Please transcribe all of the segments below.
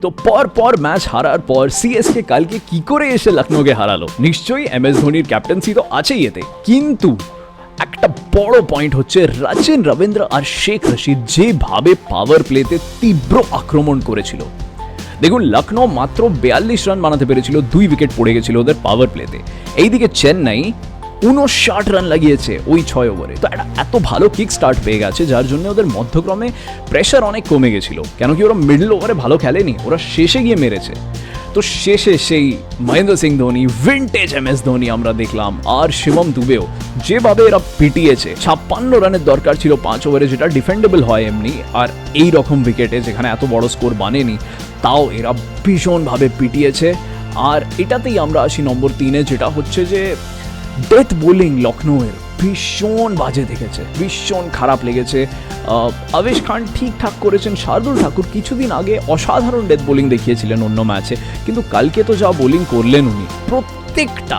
তো পর পর ম্যাচ হারার পর সিএসকে কালকে কি করে এসে লখনৌকে হারালো? নিশ্চয়ই এম এস ধোনির ক্যাপ্টেন্সি তো আছেই এতে। কিন্তু একটা বড় পয়েন্ট হচ্ছে রাচিন রবীন্দ্র আর শেখ রশিদ যেভাবে পাওয়ার প্লেতে তীব্র আক্রমণ করেছিল। দেখুন লখনৌ মাত্র বিয়াল্লিশ রান বানাতে পেরেছিল, দুই উইকেট পড়ে গেছিল ওদের পাওয়ার প্লেতে এইদিকে চেন্নাই উনষাট রান লাগিয়েছে ওই ছয় ওভারে তো একটা এত ভালো কিক স্টার্ট পেয়ে গেছে, যার জন্য ওদের মধ্যক্রমে প্রেশার অনেক কমে গেছিল। কেন কি ওরা মিডল ওভারে ভালো খেলেনি, ওরা শেষে গিয়ে মেরেছে। তো শেষে সেই Mahendra Singh Dhoni vintage M S Dhoni আমরা দেখলাম, আর শিবম দুবেও, যেভাবে এরা পিটিয়েছে। ছাপ্পান্ন রানের দরকার ছিল পাঁচ ওভারে যেটা ডিফেন্ডেবল হয় এমনি, আর এই রকম উইকেটে যেখানে এত বড় স্কোর বানেনি, তাও এরা ভীষণভাবে পিটিয়েছে। আর এটাতেই আমরা আসি নম্বর তিনে, যেটা হচ্ছে যে ডেথ বোলিং লখনৌয়ের ভীষণ বাজে দেখেছে, ভীষণ খারাপ লেগেছে। আবেশ খান ঠিকঠাক করেছেন, শার্দুল ঠাকুর কিছুদিন আগে অসাধারণ ডেথ বোলিং দেখিয়েছিলেন অন্য ম্যাচে, কিন্তু কালকে তো যা বোলিং করলেন উনি, প্রত্যেকটা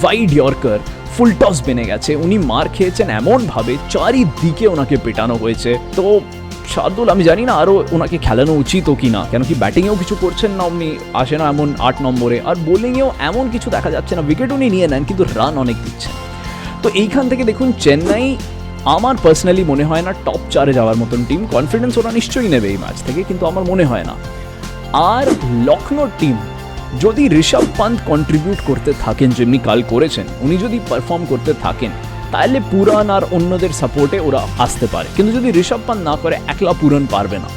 ওয়াইড ইয়র্কার ফুল টস বেনে গেছে, উনি মার খেয়েছেন এমনভাবে, চারিদিকে ওনাকে পেটানো হয়েছে। তো শার্দুল আমি জানি না আরও ওনাকে খেলানো উচিত কি না কেন কি ব্যাটিংয়েও কিছু করছেন না উনি, আসে না এমন আট নম্বরে, আর বোলিংয়েও এমন কিছু দেখা যাচ্ছে না উইকেট উনি নিয়ে নেন, কিন্তু রান অনেক দিচ্ছেন। তো এইখান থেকে দেখুন, চেন্নাই আমার পার্সোনালি মনে হয় না টপ চারে যাওয়ার মতন টিম কনফিডেন্স ওরা নিশ্চয়ই নেবে এই ম্যাচ থেকে, কিন্তু আমার মনে হয় না। আর লখনৌ টিম যদি ঋষভ পান্ত কন্ট্রিবিউট করতে থাকেন, যেমনি কাল করেছেন, উনি যদি পারফর্ম করতে থাকেন তাহলে পুরান আর অন্যদের সাপোর্টে ওরা আসতে পারে। কিন্তু যদি ঋষভ পান না করে, একলা পুরান পারবে না।